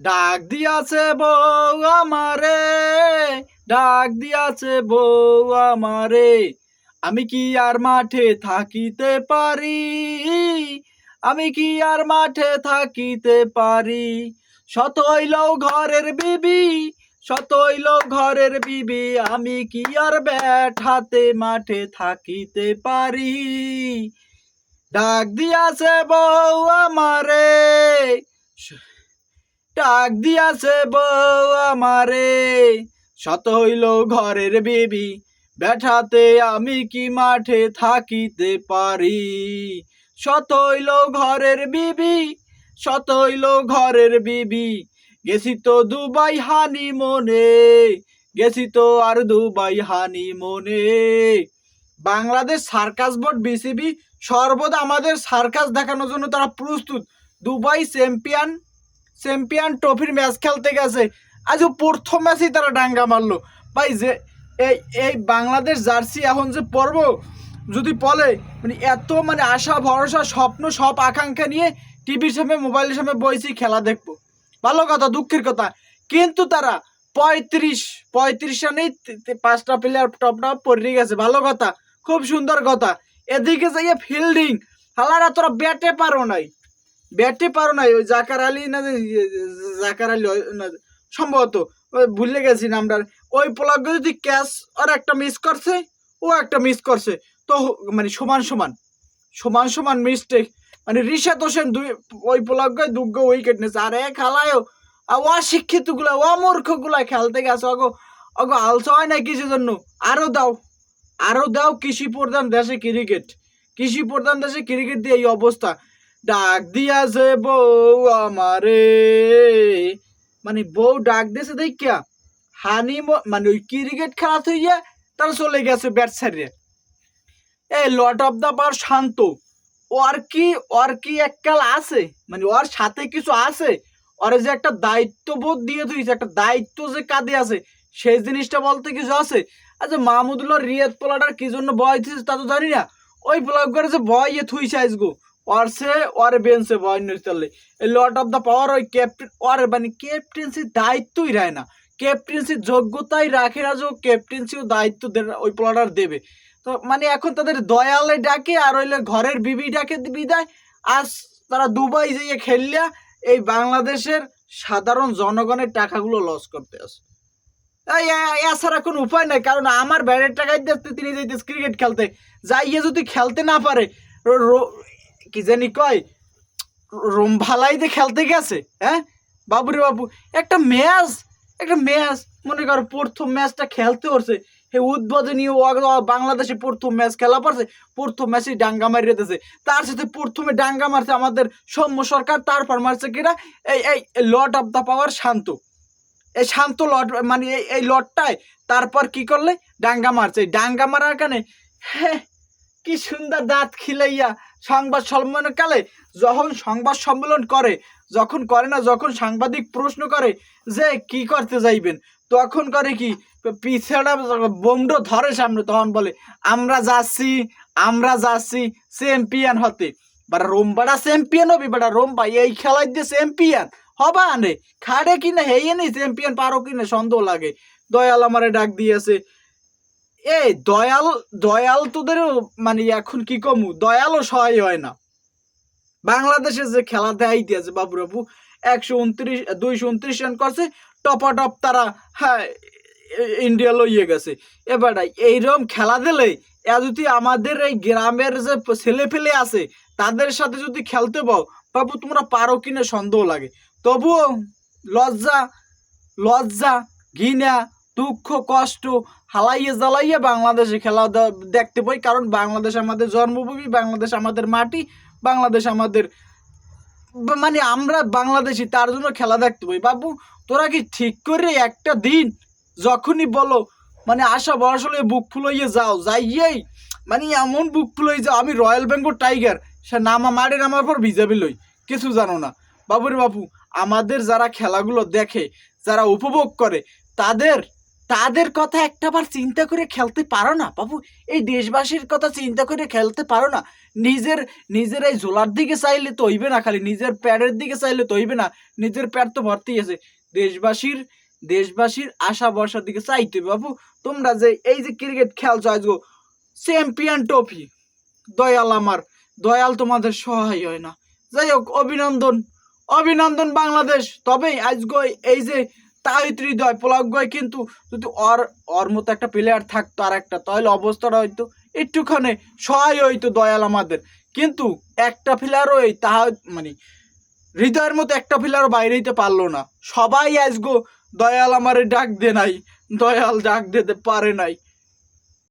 ডাক দিয়াছে বউ আমারে, ডাক দিয়াছে বউ আমারে। আমি কি আর মাঠে থাকিতে পারি? আমি কি আর মাঠে থাকিতে পারি? শত হইলেও ঘরের বিবি শত হইলেও ঘরের বিবি। আমি কি আর ব্যাঠাতে মাঠে থাকিতে পারি? ডাক দিয়াছে বউ আমারে। ডাক দিয়াছে বউ আমারে। শত হইল ঘরের বেবি, ব্যাঠাতে আমি কি মাঠে থাকিতে পারি? শত হইল ঘরের বিবি শত হইল ঘরের বিবি, গেছি তো দুবাই হানি মনে গেছি তো আর দুবাই হানি মনে বাংলাদেশ সার্কাস বোর্ড বিসিবি সর্বদা আমাদের সার্কাস দেখানোর জন্য তারা প্রস্তুত। দুবাই চ্যাম্পিয়ন চ্যাম্পিয়ন ট্রফির ম্যাচ খেলতে গেছে। আজ প্রথম ম্যাচেই তারা ডাঙ্গা মারলো। ভাই, যে এই এই বাংলাদেশ জার্সি এখন যে পর্ব, যদি বলে মানে এত মানে আশা, ভরসা, স্বপ্ন, সব আকাঙ্ক্ষা নিয়ে টিভির সামনে মোবাইলের সামনে বইছি, খেলা দেখব। ভালো কথা, দুঃখের কথা। কিন্তু তারা পঁয়ত্রিশ পঁয়ত্রিশ রানেই পাঁচটা প্লেয়ার টপ টপ পড়ে গেছে। ভালো কথা, খুব সুন্দর কথা। এদিকে যাইয়ে ফিল্ডিং হালারা তোরা ব্যাটে পারো নাই। ব্যাটে পারো নাই ওই জাকার আলী না ইয়ে, জাকার আলী না, সম্ভবত ভুলে গেছি নামটার। ওই প্লাগ যদি ক্যাচ আর একটা মিস করছে ও একটা মিস করছে তো মানে সমান সমান সমান সমান মিস্টেক মানে রিশাদ হোসেন দুই ওই প্লাগ দুগ্গ উইকেট নিয়েছে আর এক খেলায়ও অশিক্ষিতগুলা অমূর্খগুলা খেলতে গেছে অগো অগো আলসা হয় না কিছু জন্য? আরও দাও আরও দাও কৃষি প্রধান দেশে ক্রিকেট কৃষি প্রধান দেশে ক্রিকেট দিয়ে এই অবস্থা। ডাক দিয়াছে বউ আমারে। মানে বউ ডাক দিয়েছে দেখিয়া হানি মানে ওই ক্রিকেট খেলা থইয়া তারা চলে গেছে ব্যাট সাইডে এই লট অফ দা পাওয়ার শান্ত। ওর কি ওর কি এককাল আছে? মানে ওর সাথে কিছু আছে? ওর যে একটা দায়িত্ববোধ দিয়ে দিয়েছে একটা দায়িত্ব যে কাঁধে আছে, সেই জিনিসটা বলতে কিছু আছে? আচ্ছা মাহমুদুল্লাহ রিয়াদ পোলাটার কি জন্য বয় দিয়েছে তা তো জানি না। ওই ব্লগ করে যে বয় ইয়ে থুইছে আজগো। ওর সে ওর বেঞ্চে বয় নিতে এই লট অফ দ্য পাওয়ার ওই ক্যাপ্টেন ওর মানে ক্যাপ্টেন্সির দায়িত্বই রায় না। ক্যাপ্টেন্সির যোগ্যতাই রাখে না যে ক্যাপ্টেন্সিও দায়িত্ব ওই প্লেয়ার দেবে। তো মানে এখন তাদের দয়ালে ডাকে আর হইলে ঘরের বিবি ডাকে বিদায়। আজ তারা দুবাই যেয়ে খেললিয়া এই বাংলাদেশের সাধারণ জনগণের টাকাগুলো লস করতে আসে। এছাড়া কোনো উপায় নাই, কারণ আমার ব্যাটের টাকায় তিনি যাইতেছে ক্রিকেট খেলতে। যাইয়ে যদি খেলতে না পারে কি জানি কয় রোমভালাইতে খেলতে গেছে হ্যাঁ? বাবুরে বাবু, একটা ম্যাচ একটা ম্যাচ, মনে করো প্রথম ম্যাচটা খেলতে পারছে হে উদ্বোধনীয় বাংলাদেশে প্রথম ম্যাচ খেলা পারছে প্রথম ম্যাচে ডাঙ্গা মারিয়ে দিয়েছে তার সাথে প্রথমে ডাঙ্গা মারছে আমাদের সৌম্য সরকার তারপর মারছে কিনা এই এই lot of the power Shanto. এই শান্ত লট মানে এই এই লটটায় তারপর কি করলে? ডাঙ্গা মারছে। এই ডাঙ্গা মারার কারণে হ্যাঁ কি সুন্দর দাঁত খিলাইয়া সংবাদ সম্মেলন কালে যখন সংবাদ সম্মেলন করে, যখন করে না, যখন সাংবাদিক প্রশ্ন করে যে কি করতে যাইবেন, তখন করে কি, পিছাড়া বোমডো ধরে সামনে তখন বলে, আমরা যাচ্ছি আমরা যাচ্ছি চ্যাম্পিয়ন হতে। বাড়া রোমবাড়া চ্যাম্পিয়ন হবি, বাড়া রোমবা এই খেলায় দিয়ে চ্যাম্পিয়ন, হবা আনে খাড়ে কিনা, হেয়ে নেই চ্যাম্পিয়ন, পারো কিনা, সন্দেহ লাগে। দয়াল আমারে ডাক দিয়েছে এ, দয়াল দয়াল তোদেরও মানে এখন কি কমু? দয়ালও সহায় হয় না। বাংলাদেশে যে খেলা দেয় দিয়েছে বাবু বাবু একশো উনত্রিশ, দুইশো উনত্রিশ রান করছে টপা টপ তারা হ্যাঁ ইন্ডিয়া লইয়ে গেছে। এবার এইরকম খেলা দিলে যদি আমাদের এই গ্রামের যে ছেলে ফেলে আছে, তাদের সাথে যদি খেলতে পাও, বাবু তোমরা পারো কিনা সন্দেহ লাগে। তবুও লজ্জা লজ্জা, ঘৃণা দুঃখ, কষ্ট হালাইয়ে জ্বালাইয়ে বাংলাদেশে খেলা দেখতে পাই। কারণ বাংলাদেশ আমাদের জন্মভূমি, বাংলাদেশ আমাদের মাটি, বাংলাদেশ আমাদের মানে আমরা বাংলাদেশি, তার জন্য খেলা দেখতে পাই। বাবু, তোরা কি ঠিক করে একটা দিন যখনই বলো মানে আশা লইয়ে বুক ফুলাইয়ে যাও যাইয়েই মানে এমন বুক ফুলাই যাও, আমি রয়্যাল বেঙ্গল টাইগার, সে নামা মারে নামার পর ভিজাবি লই, কিছু জানো না। বাবুরে বাবু, আমাদের যারা খেলাগুলো দেখে, যারা উপভোগ করে, তাদের তাদের কথা একটাবার চিন্তা করে খেলতে পারো না, বাবু। এই দেশবাসীর কথা চিন্তা করে খেলতে পারো না। নিজের নিজের এই জোলার দিকে চাইলে তো হইবে না খালি, নিজের প্যাডের দিকে চাইলে তো হইবে না। নিজের প্যাড তো ভর্তি আছে দেশবাসীর দেশবাসীর আশা ভরসার দিকে চাইতে বাবু। তোমরা যে এই যে ক্রিকেট খেলছো আজগো, চ্যাম্পিয়ন ট্রফি, দয়াল আমার। দয়াল তোমাদের সহায় হয় না। যাই হোক, অভিনন্দন। অভিনন্দন বাংলাদেশ। তবে আজগো এই যে তাহিত হৃদয় পোলাগয় কিন্তু যদি অর অর মতো একটা প্লেয়ার থাকতো আর একটা তাহলে অবস্থাটা হয়তো একটুখানে সহায় হইতো দয়াল আমাদের। কিন্তু একটা প্লেয়ারও এই তাহা মানে হৃদয়ের মতো একটা প্লেয়ারও বাইরে হইতে পারল না। সবাই আসগো দয়াল আমারে ডাক দে নাই, দয়াল ডাক দিতে পারে নাই।